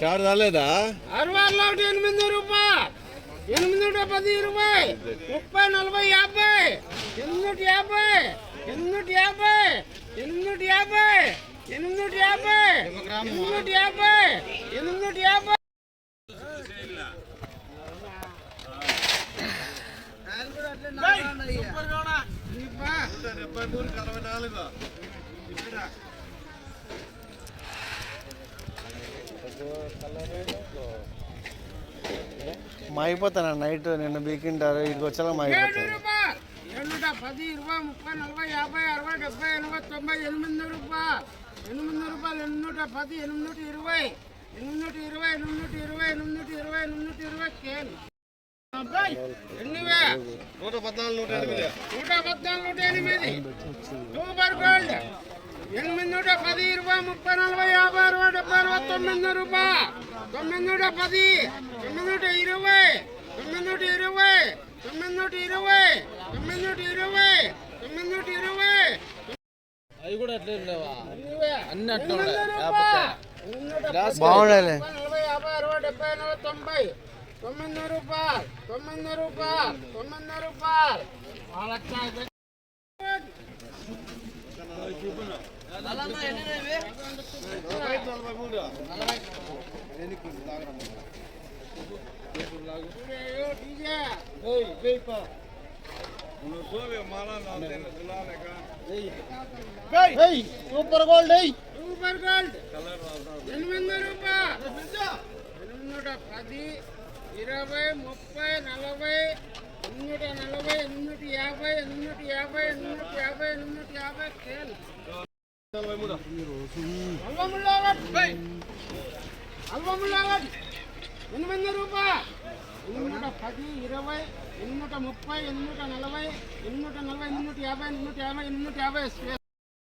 చారు రాలేదా? అరవైలో ఎనిమిది రూపాయలు. ఎనిమిది నూట పది ఇరవై ముప్పై నలభై యాభై. ఎనిమిది నూట యాభై. ఎనిమిది నూట యాభై. ఎనిమిది నూట యాభై. ఎనిమిది నూట యాభై. ఎనిమిది నూట యాభై. ఎనిమిది నూట యాభై. మాగిపోతాను నైట్ నిన్న బీకింటారు ఇక్కడికి వచ్చేలా ఏడు ఏడుట పది ఇరవై ముప్పై నలభై యాభై అరవై డెబ్బై ఎనభై తొంభై ఎనిమిది రూపాయలు ఎనిమిది రూపాయలు ఎనిమిది పది ఎనిమిది ఇరవై ఎనిమిది ఇరవై ఎనిమిది ఇరవై ఎనిమిది ఇరవై ఎనిమిది ఇరవై కేన్ నూట పద్నాలుగు నూట ఎనిమిది నూట పద్నాలుగు నూట ఎనిమిది సూపర్ గోల్డ్ ఎనిమిది నూట పది ఇరవై ముప్పై నలభై యాభై అరవై డెబ్బై అరవై తొమ్మిది రూపాయలు తొమ్మిది నూట పది తొమ్మిది నూట ఇరవై తొమ్మిది నూట ఇరవై తొమ్మిది నూట ఇరవై తొమ్మిది నూట ఇరవై తొమ్మిది నూట ఇరవై. అవి కూడా అట్లే? అన్ని అట్లా బాగుండాలి. నలభై యాభై అరవై డెబ్బై ఎనభై తొంభై. తొమ్మిది రూపాయలు తొమ్మిది రూపాయలు తొమ్మిది రూపాయలు. వాళ్ళ సూపర్ గోల్డ్ సూపర్ గోల్డ్ ఎనిమిది రూపాయలు పది ఇరవై ముప్పై నలభై ఎనిమిది నలభై ఎనిమిది యాభై ఎనిమిది యాభై ఎనిమిది యాభై ఎనిమిది యాభై నలభై మూడు ఎనిమిది రూపాయలు ఎనిమిది పది ఇరవై ఎనిమిది ముప్పై ఎనిమిది నలభై ఎనిమిది నలభై ఎనిమిది యాభై ఎనిమిది యాభై ఎనిమిది యాభై